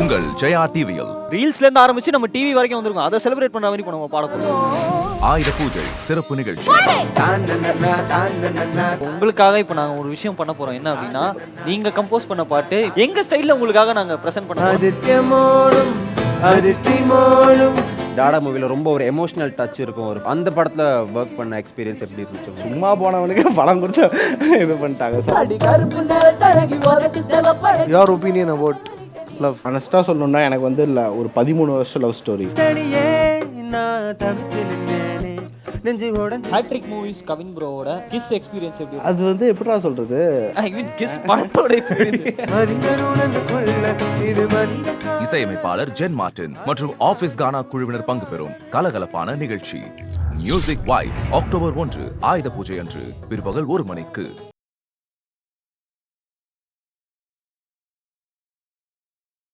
உங்கள் ஜெயா டிவியில் ரீல்ஸ்ல இருந்து ஆரம்பிச்சு நம்ம டிவி வரைக்கும் வந்திருக்கோம். அதை செலிப்ரேட் பண்ண மாதிரி நம்ம பாட போறோம். ஆயுத பூஜை சிறப்பு நிகழ்ச்சி. உங்களுக்காக இப்போ நாங்க ஒரு விஷயம் பண்ண போறோம். என்ன அப்படின்னா நீங்க கம்போஸ் பண்ண பாட்டு எங்க ஸ்டைல்ல உங்களுக்காக நாங்க பிரசன்ட் பண்ண போறோம். டாடா மூவில ரொம்ப ஒரு எமோஷனல் டச் இருக்கும். ஒரு அந்த படத்துல ஒர்க் பண்ண எக்ஸ்பீரியன்ஸ் எப்படி இருந்துச்சு? சும்மா போனவனுக்கு படம் கொடுத்து இது பண்ணிட்டாங்க. Sir your opinion about love அனஸ்டாக சொல்லணும்னா எனக்கு வந்து இல்லை ஒரு பதிமூணு வருஷம் love story hattrick movies Kavin ப்ரோவோட kiss experience எப்படி அது வந்து எப்படிடா சொல்கிறது ஐ மீன் கிஸ் படத்தோட எக்ஸ்பீரியன்ஸ் இசையமைப்பாளர் ஜென் மார்டின் மற்றும் ஆபீஸ் கானா குழுவினர் பங்கு பெறும் கலகலப்பான நிகழ்ச்சி. மியூசிக் வாய் அக்டோபர் ஒன்று ஆயுத பூஜை அன்று பிற்பகல் ஒரு மணிக்கு.